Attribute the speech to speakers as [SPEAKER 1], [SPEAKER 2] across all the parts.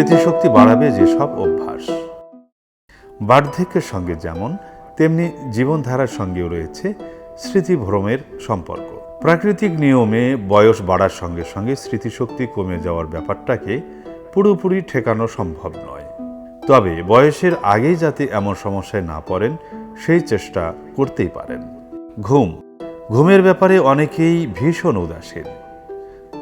[SPEAKER 1] স্মৃতিশক্তি বাড়াবে যেসব অভ্যাস। বার্ধক্যের সঙ্গে যেমন, তেমনি জীবনধারার সঙ্গেও রয়েছে স্মৃতিভ্রমের সম্পর্ক। প্রাকৃতিক নিয়মে বয়স বাড়ার সঙ্গে সঙ্গে স্মৃতিশক্তি কমে যাওয়ার ব্যাপারটাকে পুরোপুরি ঠেকানো সম্ভব নয়। তবে বয়সের আগেই যাতে এমন সমস্যায় না পড়েন, সেই চেষ্টা করতেই পারেন। ঘুম। ঘুমের ব্যাপারে অনেকেই ভীষণ উদাসীন।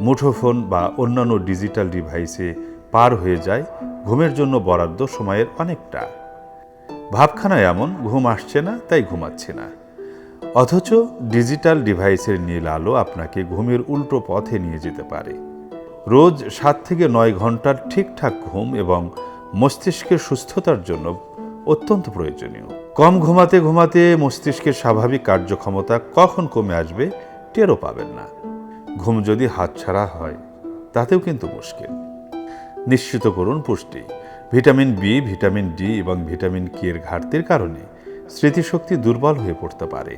[SPEAKER 1] মুঠোফোন বা অন্যান্য ডিজিটাল ডিভাইসে পার হয়ে যায় ঘুমের জন্য বরাদ্দ সময়ের অনেকটা। ভাবখানা এমন, ঘুম আসছে না, তাই ঘুমাচ্ছে না। অথচ ডিজিটাল ডিভাইসের নীল আলো আপনাকে ঘুমের উল্টো পথে নিয়ে যেতে পারে। রোজ সাত থেকে নয় ঘণ্টার ঠিকঠাক ঘুম এবং মস্তিষ্কের সুস্থতার জন্য অত্যন্ত প্রয়োজনীয়। কম ঘুমাতে ঘুমাতে মস্তিষ্কের স্বাভাবিক কার্যক্ষমতা কখন কমে আসবে টেরও পাবেন না। ঘুম যদি হাতছাড়া হয়, তাতেও কিন্তু মুশকিল। নিশ্চিত করুন পুষ্টি। ভিটামিন বি ভিটামিন ডি এবং ভিটামিন কে এর ঘাটতির কারণে স্মৃতিশক্তি দুর্বল হয়ে পড়তে পারে।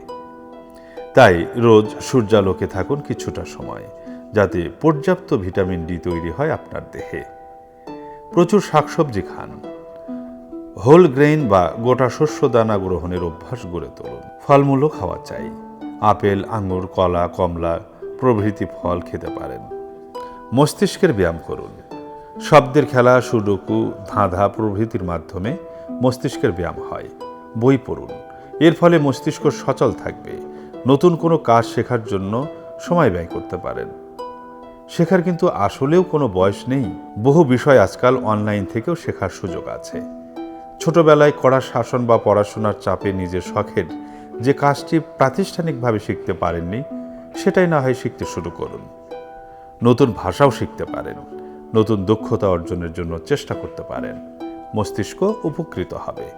[SPEAKER 1] তাই রোজ সূর্যালোকে থাকুন কিছুটা সময়, যাতে পর্যাপ্ত ভিটামিন ডি তৈরি হয় আপনার দেহে। প্রচুর শাকসবজি খান। হোল গ্রেইন বা গোটা শস্য দানা গ্রহণের অভ্যাস গড়ে তুলুন। ফলমূলও খাওয়া চাই। আপেল, আঙুর, কলা, কমলা প্রভৃতি ফল খেতে পারেন। মস্তিষ্কের ব্যায়াম করুন। শব্দের খেলা, সুডুকু, ধাঁধা প্রভৃতির মাধ্যমে মস্তিষ্কের ব্যায়াম হয়। বই পড়ুন। এর ফলে মস্তিষ্ক সচল থাকবে। নতুন কোনো কাজ শেখার জন্য সময় ব্যয় করতে পারেন। শেখার কিন্তু আসলেও কোনো বয়স নেই। বহু বিষয় আজকাল অনলাইন থেকেও শেখার সুযোগ আছে। ছোটবেলায় কড়া শাসন বা পড়াশোনার চাপে নিজের শখের যে কাজটি প্রাতিষ্ঠানিকভাবে শিখতে পারেননি, সেটাই না হয় শিখতে শুরু করুন। নতুন ভাষাও শিখতে পারেন। নতুন দক্ষতা অর্জনের জন্য চেষ্টা করতে পারেন। মস্তিষ্ক উপকৃত হবে।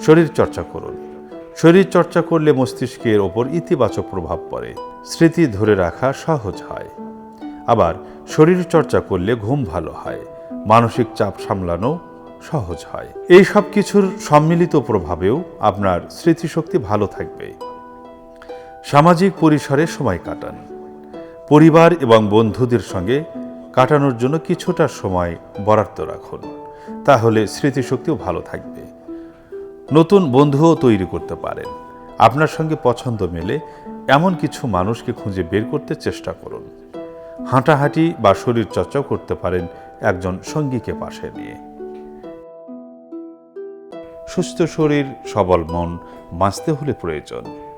[SPEAKER 1] শরীর চর্চা করুন। শরীর চর্চা করলে মস্তিষ্কের ওপর ইতিবাচক প্রভাব পড়ে। স্মৃতি ধরে রাখা সহজ হয়। আবার শরীর চর্চা করলে ঘুম ভালো হয়। মানসিক চাপ সামলানো সহজ হয়। এই সব কিছুর সম্মিলিত প্রভাবেও আপনার স্মৃতিশক্তি ভালো থাকবে। সামাজিক পরিসরে সময় কাটান। পরিবার এবং বন্ধুদের সঙ্গে কাটানোর জন্য কিছুটা সময় বরাদ্দ রাখুন। তাহলে স্মৃতিশক্তিও ভালো থাকবে। নতুন বন্ধুও তৈরি করতে পারেন। আপনার সঙ্গে পছন্দ মেলে এমন কিছু মানুষকে খুঁজে বের করতে চেষ্টা করুন। হাঁটাহাঁটি বা শরীর চর্চাও করতে পারেন একজন সঙ্গীকে পাশে নিয়ে। সুস্থ শরীর, সবল মন, বাঁচতে হলে প্রয়োজন।